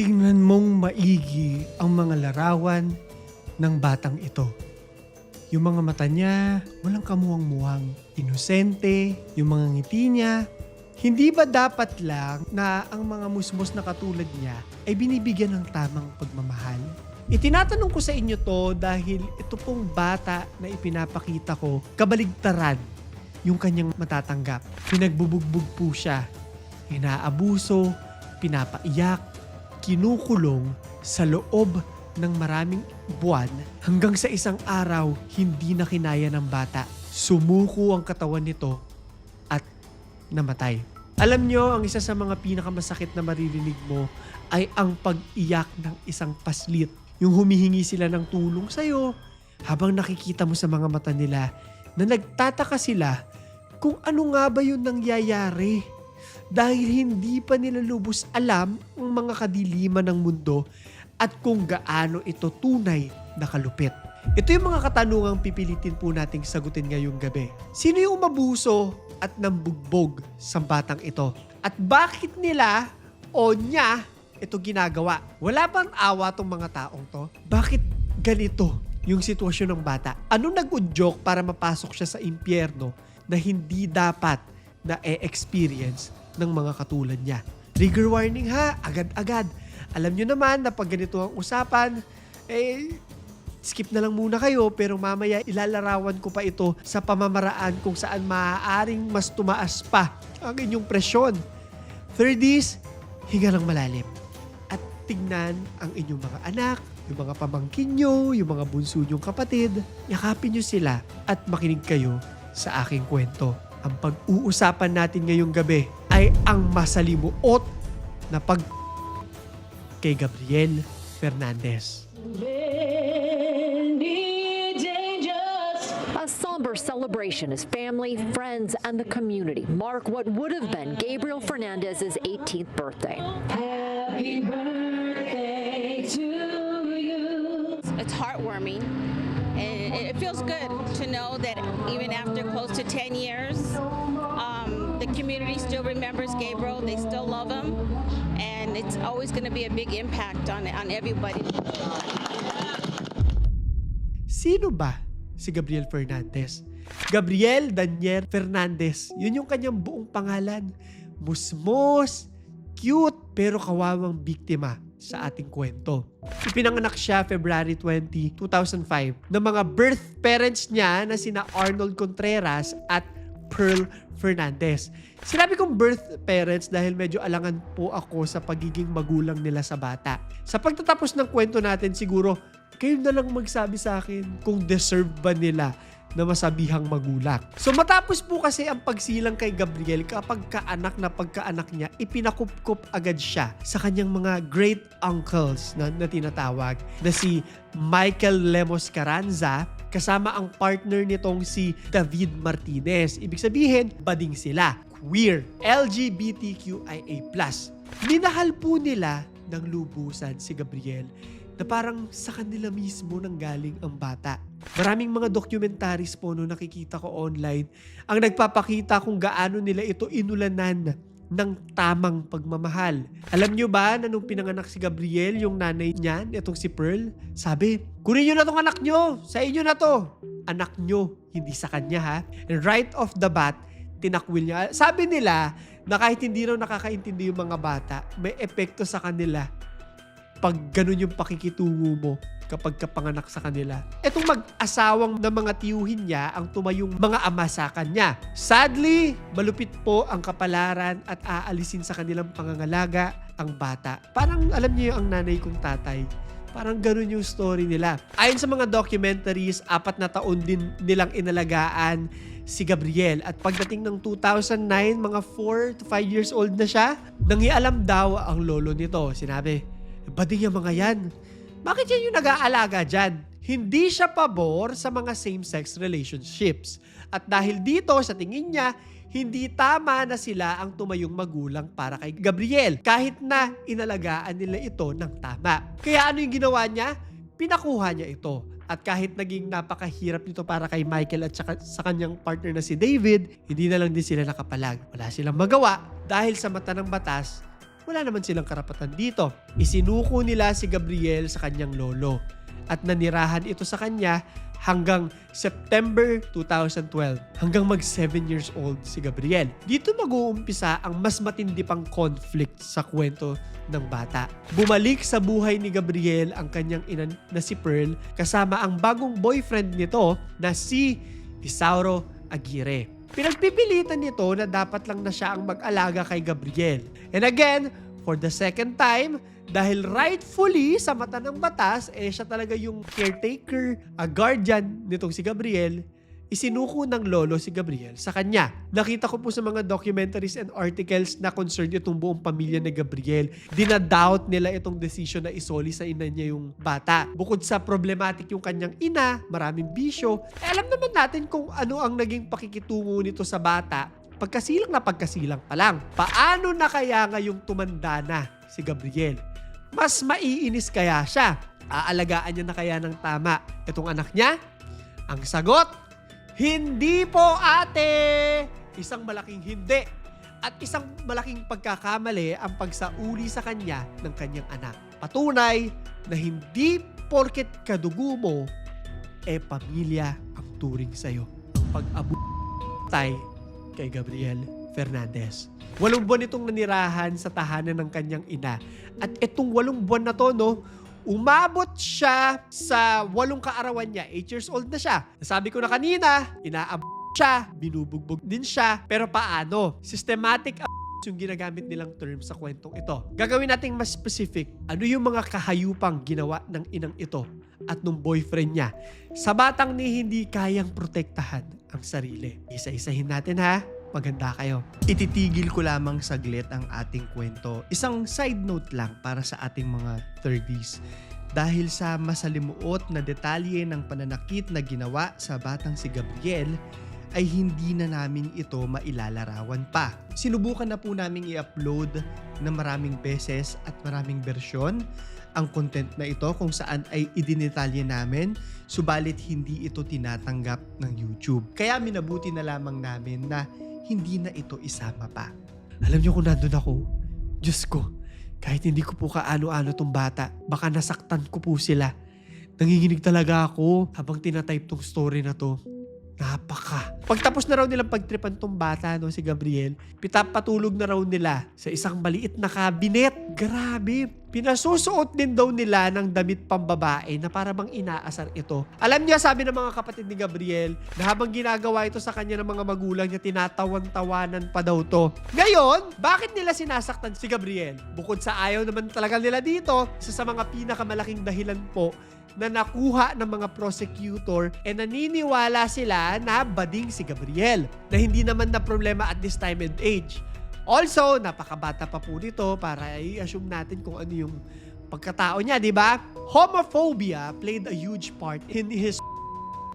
Tingnan mong maigi ang mga larawan ng batang ito. Yung mga mata niya, walang kamuwang-muwang. Inosente, yung mga ngiti niya. Hindi ba dapat lang na ang mga musmos na katulad niya ay binibigyan ng tamang pagmamahal? Itinatanong ko sa inyo to dahil ito pong bata na ipinapakita ko, kabaligtaran yung kanyang matatanggap. Pinagbubugbog po siya. Inaabuso, pinapaiyak, kinukulong sa loob ng maraming buwan hanggang sa isang araw hindi na kinaya ng bata. Sumuko ang katawan nito at namatay. Alam nyo, ang isa sa mga pinakamasakit na maririnig mo ay ang pag-iyak ng isang paslit. Yung humihingi sila ng tulong sa'yo habang nakikita mo sa mga mata nila na nagtataka sila kung ano nga ba yung nangyayari. Dahil hindi pa nila lubos alam ang mga kadiliman ng mundo at kung gaano ito tunay na kalupit. Ito yung mga katanungang pipilitin po nating sagutin ngayong gabi. Sino yung umabuso at nambugbog sa batang ito? At bakit nila o niya ito ginagawa? Wala bang awa tong mga taong to? Bakit ganito yung sitwasyon ng bata? Ano nag-udyok para mapasok siya sa impyerno na hindi dapat na e-experience ng mga katulad niya? Trigger warning ha, agad-agad. Alam nyo naman na pag ganito ang usapan, eh, skip na lang muna kayo pero mamaya ilalarawan ko pa ito sa pamamaraan kung saan maaaring mas tumaas pa ang inyong presyon. Thirdies, hinga ng malalim. At tignan ang inyong mga anak, yung mga pamangkin nyo, yung mga bunso nyong kapatid. Yakapin nyo sila at makinig kayo sa aking kwento. Ang pag-uusapan natin ngayong gabi ay ang masalimuot na pag kay Gabriel Fernandez. A somber celebration as family, friends, and the community mark what would have been Gabriel Fernandez's 18th birthday. It's heartwarming. And it it feels good to know that even after close to 10 years, the community still remembers Gabriel. They still love him. And it's always going to be a big impact on, on everybody. Sino ba si Gabriel Fernandez? Gabriel Daniel Fernandez. Yun yung kanyang buong pangalan. Musmos, cute, pero kawawang biktima sa ating kwento. Ipinanganak siya February 20, 2005 ng mga birth parents niya na sina Arnold Contreras at Pearl Fernandez. Sinabi kong birth parents dahil medyo alangan po ako sa pagiging magulang nila sa bata. Sa pagtatapos ng kwento natin siguro, kayo na lang magsabi sa akin kung deserve ba nila na masabihang magulang. So matapos po kasi ang pagsilang kay Gabriel kapag kaanak na pagkaanak niya, ipinakupkup agad siya sa kanyang mga great uncles na, na tinatawag na si Michael Lemos Carranza kasama ang partner nitong si David Martinez. Ibig sabihin, bading sila. Queer. LGBTQIA+. Minahal po nila ng lubusan si Gabriel na parang sa kanila mismo nang galing ang bata. Maraming mga documentaries po no nakikita ko online ang nagpapakita kung gaano nila ito inulanan ng tamang pagmamahal. Alam nyo ba na nung pinanganak si Gabriel, yung nanay niyan, itong si Pearl, sabi, kunin nyo na tong anak nyo, sa inyo na to. Anak nyo, hindi sa kanya ha. And right off the bat, tinakwil niya. Sabi nila na kahit hindi raw nakakaintindi yung mga bata, may epekto sa kanila pag ganun yung pakikitungo mo kapag kapanganak sa kanila. Etong mag-asawang na mga tiyuhin niya ang tumayong mga ama sa kanya. Sadly, malupit po ang kapalaran at aalisin sa kanilang pangangalaga ang bata. Parang alam niyo ang nanay kong tatay. Parang ganun yung story nila. Ayon sa mga documentaries, apat na taon din nilang inalagaan si Gabriel. At pagdating ng 2009, mga 4 to 5 years old na siya, nangialam daw ang lolo nito. Sinabi, bading yung mga yan. Bakit yan yung nag-aalaga dyan? Hindi siya pabor sa mga same-sex relationships. At dahil dito, sa tingin niya, hindi tama na sila ang tumayong magulang para kay Gabriel kahit na inalagaan nila ito ng tama. Kaya ano yung ginawa niya? Pinakuha niya ito. At kahit naging napakahirap nito para kay Michael at saka sa kanyang partner na si David, hindi na lang din sila nakapalag. Wala silang magawa dahil sa mata ng batas, wala naman silang karapatan dito. Isinuko nila si Gabriel sa kanyang lolo at nanirahan ito sa kanya hanggang September 2012 hanggang mag 7 years old si Gabriel. Dito mag-uumpisa ang mas matindi pang conflict sa kwento ng bata. Bumalik sa buhay ni Gabriel ang kanyang ina na si Pearl kasama ang bagong boyfriend nito na si Isauro Aguirre. Pinagpipilitan nito na dapat lang na siya ang mag-alaga kay Gabriel. And again, for the second time, dahil rightfully sa mata ng batas, eh siya talaga yung caretaker, a guardian nitong si Gabriel, isinuko ng lolo si Gabriel sa kanya. Nakita ko po sa mga documentaries and articles na concerned itong buong pamilya ni Gabriel. Dinadoubt nila itong decision na isoli sa ina niya yung bata. Bukod sa problematic yung kanyang ina, maraming bisyo, eh, alam naman natin kung ano ang naging pakikitungo nito sa bata pagkasilang na pagkasilang pa lang. Paano na kaya ngayong tumanda na si Gabriel? Mas maiinis kaya siya? Aalagaan niya na kaya ng tama itong anak niya? Ang sagot, hindi po ate! Isang malaking hindi. At isang malaking pagkakamali ang pagsauli sa kanya ng kanyang anak. Patunay na hindi porket kadugo mo, eh pamilya ang turing sa'yo. Ang pag-abutay kay Gabriel Fernandez. Walong buwan itong nanirahan sa tahanan ng kanyang ina. At itong walong buwan na to, no, umabot siya sa walong kaarawan niya. 8 years old na siya. Nasabi ko na kanina, inaab siya, binubugbog din siya. Pero paano? Systematic yung ginagamit nilang term sa kwentong ito. Gagawin nating mas specific. Ano yung mga kahayupang ginawa ng inang ito at nung boyfriend niya sa batang ni hindi kayang protektahan ang sarili. Isa-isahin natin ha. Maganda kayo. Ititigil ko lamang saglit ang ating kwento. Isang side note lang para sa ating mga 30s. Dahil sa masalimuot na detalye ng pananakit na ginawa sa batang si Gabriel, ay hindi na namin ito mailalarawan pa. Sinubukan na po namin i-upload na maraming beses at maraming bersyon ang content na ito kung saan ay idinetalye namin subalit hindi ito tinatanggap ng YouTube. Kaya minabuti na lamang namin na hindi na ito isama pa. Alam niyo kung nandun ako, Diyos ko, kahit hindi ko po kaano-ano tong bata, baka nasaktan ko po sila. Nanginginig talaga ako habang tinatype tong story na to. Napaka. Pagtapos na raw nilang pagtripan tong bata, no, si Gabriel, pitapatulog na raw nila sa isang maliit na kabinet. Grabe. Pinasusuot din daw nila ng damit pambabae na para bang inaasar ito. Alam niya, sabi ng mga kapatid ni Gabriel, na habang ginagawa ito sa kanya ng mga magulang niya, tinatawan-tawanan pa daw to. Ngayon, bakit nila sinasaktan si Gabriel? Bukod sa ayaw naman talaga nila dito, isa sa mga pinakamalaking dahilan po na nakuha ng mga prosecutor e naniniwala sila na bading si Gabriel na hindi naman na problema at this time and age. Also, napakabata pa po nito para i-assume natin kung ano yung pagkatao niya, di ba? Homophobia played a huge part in his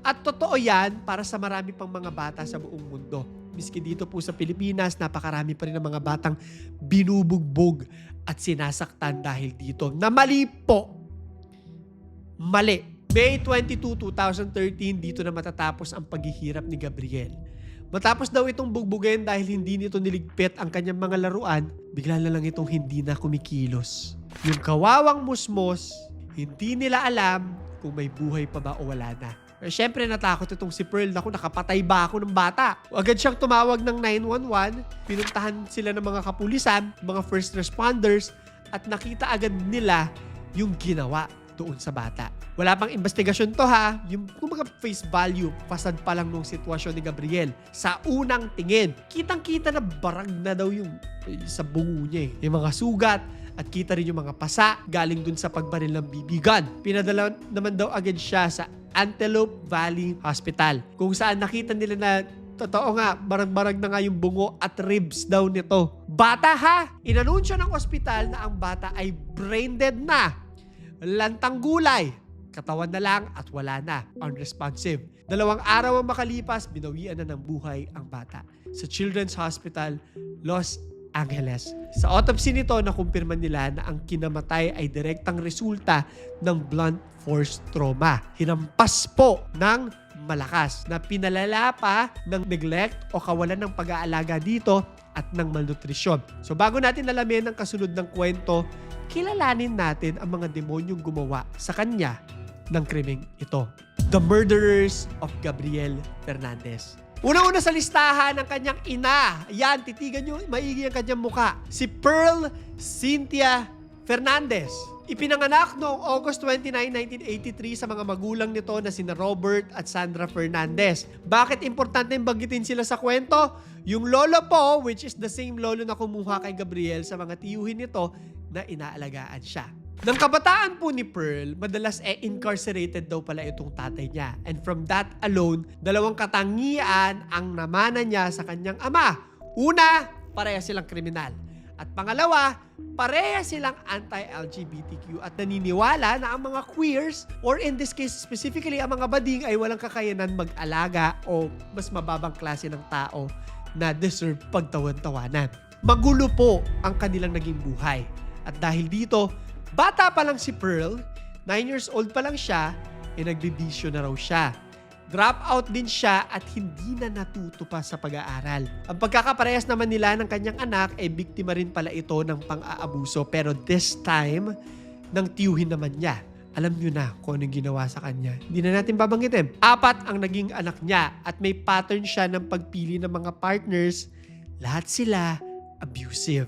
at totoo yan para sa marami pang mga bata sa buong mundo. Miski dito po sa Pilipinas, napakarami pa rin ng mga batang binubugbog at sinasaktan dahil dito. Na mali po Mali. May 22, 2013, dito na matatapos ang paghihirap ni Gabriel. Matapos daw itong bugbugin dahil hindi nito niligpit ang kanyang mga laruan, bigla na lang itong hindi na kumikilos. Yung kawawang musmos, hindi nila alam kung may buhay pa ba o wala na. Eh, Siyempre natakot itong si Pearl. Naku, nakapatay ba ako ng bata? Agad siyang tumawag ng 911. Pinuntahan sila ng mga kapulisan, mga first responders, at nakita agad nila yung ginawa doon sa bata. Wala pang investigasyon to ha. Yung kumbaga face value, fasad pa lang nung sitwasyon ni Gabriel. Sa unang tingin, kitang-kita na barag na daw yung eh, sa bungo niya eh. Yung mga sugat, at kita rin yung mga pasa galing dun sa pagbaril ng BB gun. Pinadala naman daw agad siya sa Antelope Valley Hospital kung saan nakita nila na Totoo nga, barag-barag na nga yung bungo at ribs daw nito. Bata ha! Inanunsyo ng ospital na ang bata ay brain dead na lantang gulay. Katawan na lang at wala na, unresponsive. Dalawang araw ang makalipas, binawian na ng buhay ang bata sa Children's Hospital, Los Angeles. Sa autopsy nito, nakumpirma nila na ang kinamatay ay direktang resulta ng blunt force trauma. Hinampas po ng malakas na pinalala pa ng neglect o kawalan ng pag-aalaga dito at ng malnutrisyon. So bago natin alamin ang kasunod ng kwento, kilalanin natin ang mga demonyong gumawa sa kanya ng krimeng ito. The Murderers of Gabriel Fernandez. Una-una sa listahan ng kanyang ina. Yan, titigan nyo, maigi ang kanyang muka. Si Pearl Cynthia Fernandez. Ipinanganak noong August 29, 1983 sa mga magulang nito na sina Robert at Sandra Fernandez. Bakit importante banggitin sila sa kwento? Yung lolo po, which is the same lolo na kumuha kay Gabriel sa mga tiyuhin nito na inaalagaan siya. Nang kabataan po ni Pearl, madalas eh incarcerated daw pala itong tatay niya. And from that alone, dalawang katangian ang namana niya sa kanyang ama. Una, pareha silang kriminal. At pangalawa, pareha silang anti-LGBTQ at naniniwala na ang mga queers, or in this case specifically ang mga bading ay walang kakayanan mag-alaga o mas mababang klase ng tao na deserve pagtawan-tawanan. Magulo po ang kanilang naging buhay. At dahil dito, bata pa lang si Pearl, 9 years old pa lang siya, e nagbibisyo na raw siya. Drop out din siya at hindi na natuto pa sa pag-aaral. Ang pagkakaparehas naman nila ng kanyang anak ay biktima rin pala ito ng pang-aabuso pero this time, ng tiyuhin naman niya. Alam niyo na kung anong ginawa sa kanya. Hindi na natin babanggitin. Apat ang naging anak niya at may pattern siya ng pagpili ng mga partners. Lahat sila abusive.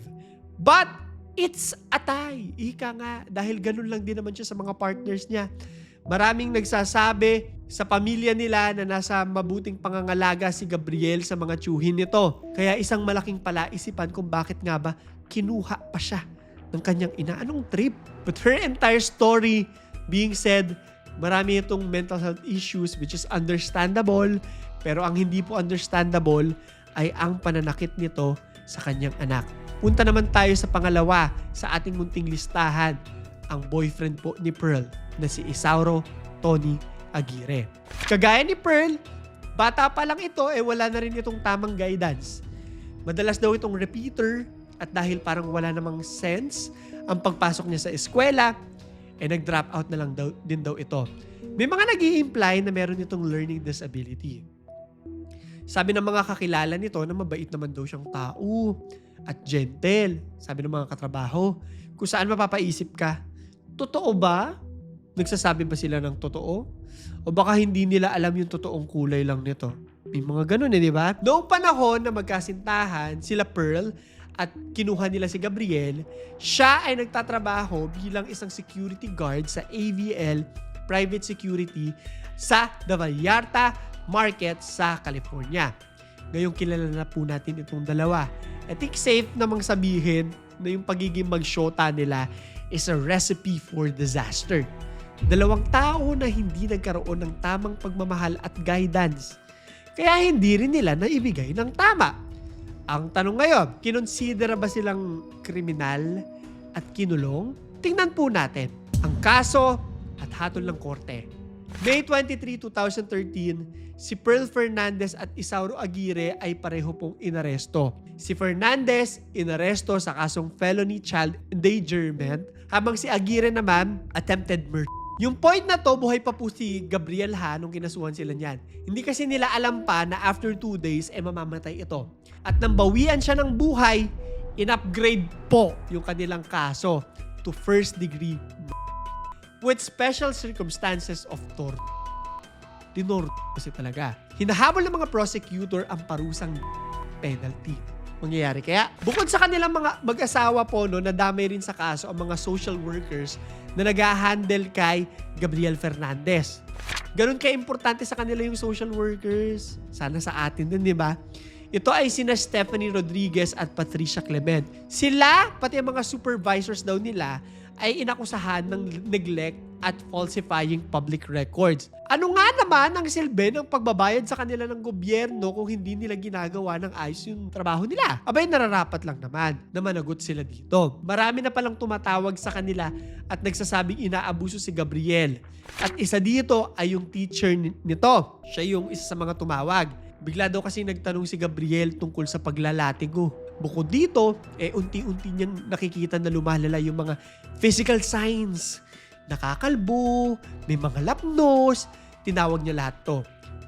But it's atay. Ika nga. Dahil ganun lang din naman siya sa mga partners niya. Maraming nagsasabi sa pamilya nila na nasa mabuting pangangalaga si Gabriel sa mga tiyuhin nito. Kaya isang malaking palaisipan kung bakit nga ba kinuha pa siya ng kanyang ina. Anong trip? But her entire story being said, marami itong mental health issues which is understandable. Pero ang hindi po understandable ay ang pananakit nito sa kanyang anak. Punta naman tayo sa pangalawa sa ating munting listahan, ang boyfriend po ni Pearl na si Isauro Tony Aguirre. Kagaya ni Pearl, bata pa lang ito eh wala na rin itong tamang guidance. Madalas daw itong repeater at dahil parang wala namang sense ang pagpasok niya sa eskwela, eh nag-drop out na lang daw, din daw ito. May mga nag imply na meron itong learning disability. Sabi ng mga kakilala nito na mabait naman daw siyang tao at gentle. Sabi ng mga katrabaho, kung saan mapapaisip ka, totoo ba? Nagsasabi ba sila ng totoo? O baka hindi nila alam yung totoong kulay lang nito? May mga ganun eh, di ba? Noong panahon na magkasintahan, sila Pearl at kinuha nila si Gabriel, siya ay nagtatrabaho bilang isang security guard sa AVL Private Security sa The Vallarta Market sa California. Ngayong kilala na po natin itong dalawa. I think safe namang sabihin na yung pagiging magshota nila is a recipe for disaster. Dalawang tao na hindi nagkaroon ng tamang pagmamahal at guidance. Kaya hindi rin nila naibigay ng tama. Ang tanong ngayon, kinonsidera ba silang kriminal at kinulong? Tingnan po natin ang kaso at hatol ng korte. May 23, 2013, si Pearl Fernandez at Isauro Aguirre ay pareho pong inaresto. Si Fernandez, inaresto sa kasong felony child endangerment, habang si Aguirre naman, attempted murder. Yung point na to, buhay pa po si Gabriel ha nung kinasuhan sila niyan. Hindi kasi nila alam pa na after two days, eh mamamatay ito. At nang bawian siya ng buhay, in-upgrade po yung kanilang kaso to first degree with special circumstances of torture. Tinor kasi talaga. Hinahabol ng mga prosecutor ang parusang penalty. Mangyayari. Kaya bukod sa kanilang mga mag-asawa po no, nadamay rin sa kaso ang mga social workers na nag-handle kay Gabriel Fernandez. Ganun ka-importante sa kanila yung social workers. Sana sa atin din, di ba? Ito ay sina Stephanie Rodriguez at Patricia Clement. Sila, pati ang mga supervisors daw nila, ay inakusahan ng neglect at falsifying public records. Ano nga naman ang silbi ng pagbabayad sa kanila ng gobyerno kung hindi nila ginagawa ng ayos yung trabaho nila? Abay, nararapat lang naman na managot sila dito. Marami na palang tumatawag sa kanila at nagsasabing inaabuso si Gabriel. At isa dito ay yung teacher ni- nito. Siya yung isa sa mga tumawag. Bigla daw kasi nagtanong si Gabriel tungkol sa paglalatigo. Bukod dito, eh unti-unti niyang nakikita na lumalala yung mga physical signs. Nakakalbo, may mga lapnos, tinawag niya lahat to.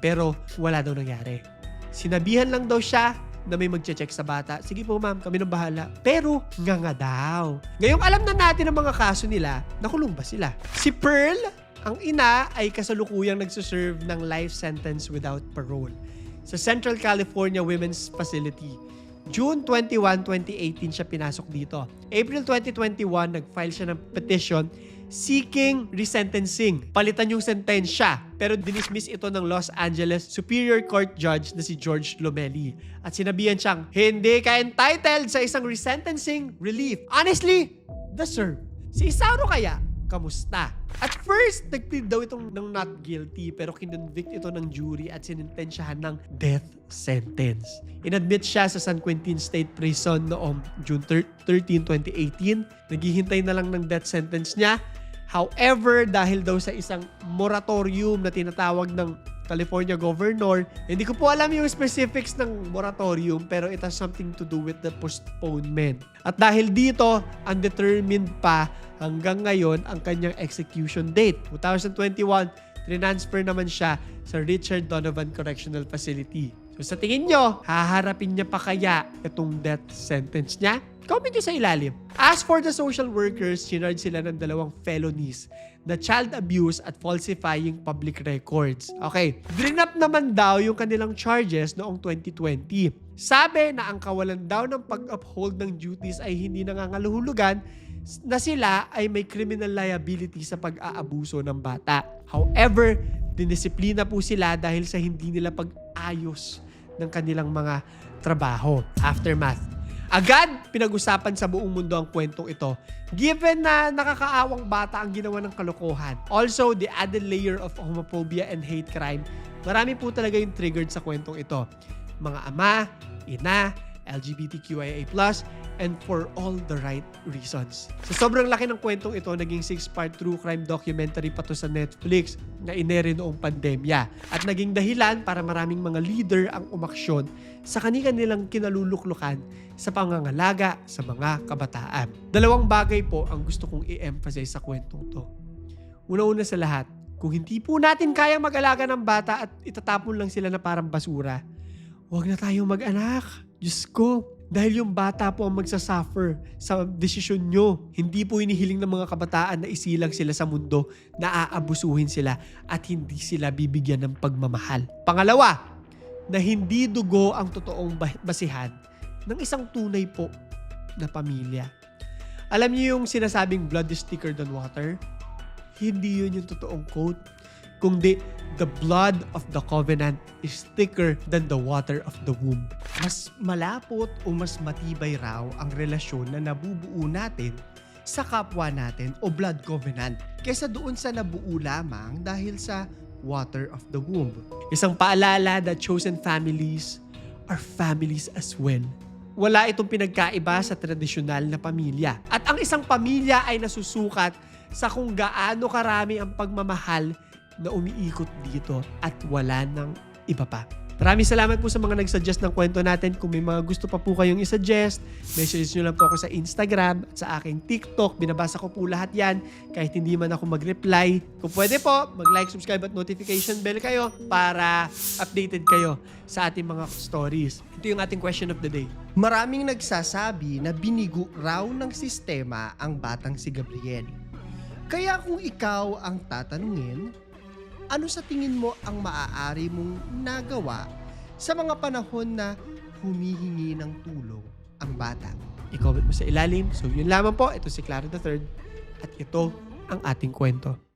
Pero wala daw nangyari. Sinabihan lang daw siya na may magche-check sa bata. Sige po ma'am, kami nang bahala. Pero nga nga daw. Ngayong alam na natin ang mga kaso nila, nakulong ba sila? Si Pearl, ang ina ay kasalukuyang nagsuserve ng life sentence without parole sa Central California Women's Facility. June 21, 2018 siya pinasok dito. April 2021, nag-file siya ng petition seeking resentencing. Palitan yung sentensya. Pero dinismiss ito ng Los Angeles Superior Court Judge na si George Lomeli. At sinabihan siyang, hindi ka entitled sa isang resentencing relief. Honestly, deserve. Si Isauro kaya, kamusta? At first, nag-plead daw itong ng not guilty pero kinonvict ito ng jury at sinintensyahan ng death sentence. Inadmit siya sa San Quentin State Prison noong June thir- 13, 2018. Naghihintay na lang ng death sentence niya. However, dahil daw sa isang moratorium na tinatawag ng California governor, hindi ko po alam yung specifics ng moratorium pero it has something to do with the postponement. At dahil dito, undetermined pa hanggang ngayon ang kanyang execution date. 2021, transfer naman siya sa Richard Donovan Correctional Facility. So sa tingin nyo, haharapin niya pa kaya itong death sentence niya? Comment nyo sa ilalim. As for the social workers, sinarge sila ng dalawang felonies na child abuse at falsifying public records. Okay, bring up naman daw yung kanilang charges noong 2020. Sabi na ang kawalan daw ng pag-uphold ng duties ay hindi nangangaluhulugan na sila ay may criminal liability sa pag-aabuso ng bata. However, dinisiplina po sila dahil sa hindi nila pag-ayos ng kanilang mga trabaho. Aftermath. Agad pinag-usapan sa buong mundo ang kwentong ito. Given na nakakaawang bata ang ginawa ng kalokohan. Also, the added layer of homophobia and hate crime. Marami po talaga yung triggered sa kwentong ito. Mga ama, ina, LGBTQIA+, and for all the right reasons. Sa sobrang laki ng kwentong ito, naging six-part true crime documentary pa to sa Netflix na inere noong pandemya at naging dahilan para maraming mga leader ang umaksyon sa kanilang kinaluluklukan sa pangangalaga sa mga kabataan. Dalawang bagay po ang gusto kong i-emphasize sa kwentong to. Una-una sa lahat, kung hindi po natin kaya mag-alaga ng bata at itatapon lang sila na parang basura, huwag na tayong mag-anak. Diyos ko, dahil yung bata po ang magsasuffer sa desisyon nyo. Hindi po inihiling ng mga kabataan na isilang sila sa mundo, na aabusuhin sila at hindi sila bibigyan ng pagmamahal. Pangalawa, na hindi dugo ang totoong basihan ng isang tunay po na pamilya. Alam niyo yung sinasabing blood is thicker than water? Hindi yun yung totoong quote. Kundi, the blood of the covenant is thicker than the water of the womb. Mas malapot o mas matibay raw ang relasyon na nabubuo natin sa kapwa natin o blood covenant kaysa doon sa nabuo lamang dahil sa water of the womb. Isang paalala that chosen families are families as well. Wala itong pinagkaiba sa tradisyonal na pamilya. At ang isang pamilya ay nasusukat sa kung gaano karami ang pagmamahal na umiikot dito at wala ng iba pa. Maraming salamat po sa mga nag-suggest ng kwento natin. Kung may mga gusto pa po kayong isuggest, message nyo lang po ako sa Instagram at sa aking TikTok. Binabasa ko po lahat yan kahit hindi man ako mag-reply. Kung pwede po, mag-like, subscribe at notification bell kayo para updated kayo sa ating mga stories. Ito yung ating question of the day. Maraming nagsasabi na binigo raw ng sistema ang batang si Gabriel. Kaya kung ikaw ang tatanungin, ano sa tingin mo ang maaari mong nagawa sa mga panahon na humihingi ng tulong ang bata? I-comment mo sa ilalim. So yun lamang po. Ito si Clara the Third at ito ang ating kwento.